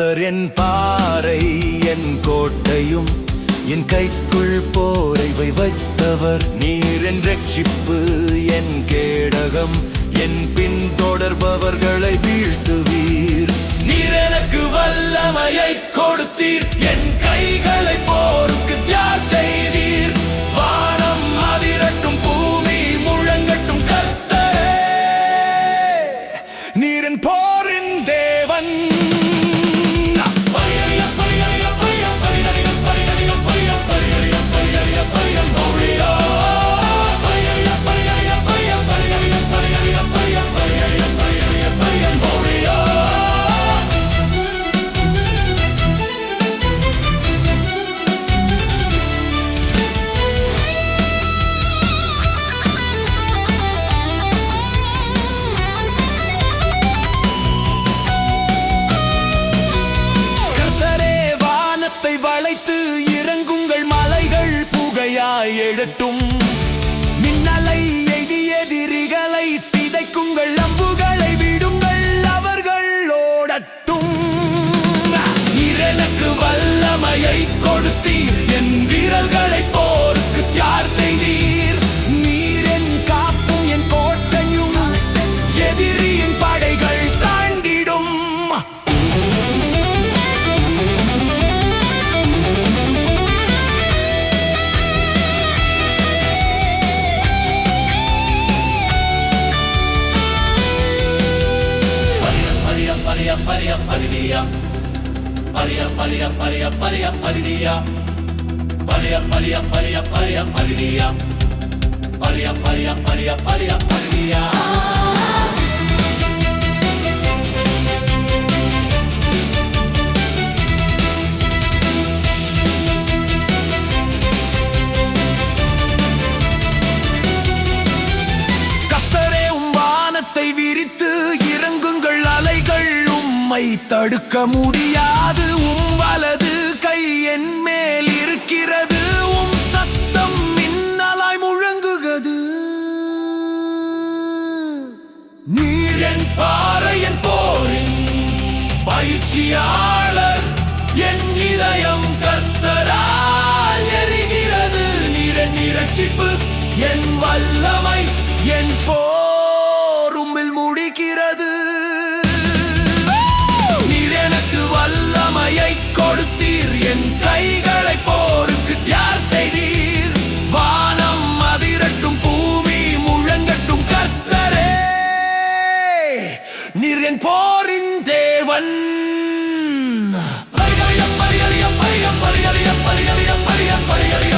கர்த்தர் என் பாறை என் கோட்டையும் என் கைக்குள் போரைவை வைத்தவர். நீர் என் ரட்சிப்பு என் கேடகம் என் பின் தொடர்பவர்களை வீழ்த்துவீர். நீர் எனக்கு வல்லமையை கொடுத்தீர். என் கைகளை வானத்தை இறங்குங்கள் மலைகள் புகையாய் எழட்டும். மின்னலை எதி எதிரிகளை சிதைக்குங்கள் அம்புகளை விடுங்கள் அவர்கள் ஓடட்டும். நீர் வல்லமையை கொடுத்தீர். പരയ പരിണിയ പരയ പരയ പരയ പരയ പരിണിയ പരയ പരയ പരയ പരയ പരിണിയ പരയ പരയ പരയ പരയ പരിണിയ என்னை தடுக்க முடியாது. உம் வலது கை என் மேல் இருக்கிறது. உம் சத்தம் மின்னலாய் முழங்குகிறது. நீர் என் பாறை என் போரின் பயிற்சியாளர். என் இதயம் கர்த்தரால் எரிகிறது. நீரன் நிரட்சிப்பு என் வல்லமை என் போர். என் போரின் தேவன் பரிகரியம், பரிகரியம், பரிகம், பரிகரியம், பரிகரியம், பரிகம், பரிகரியம்.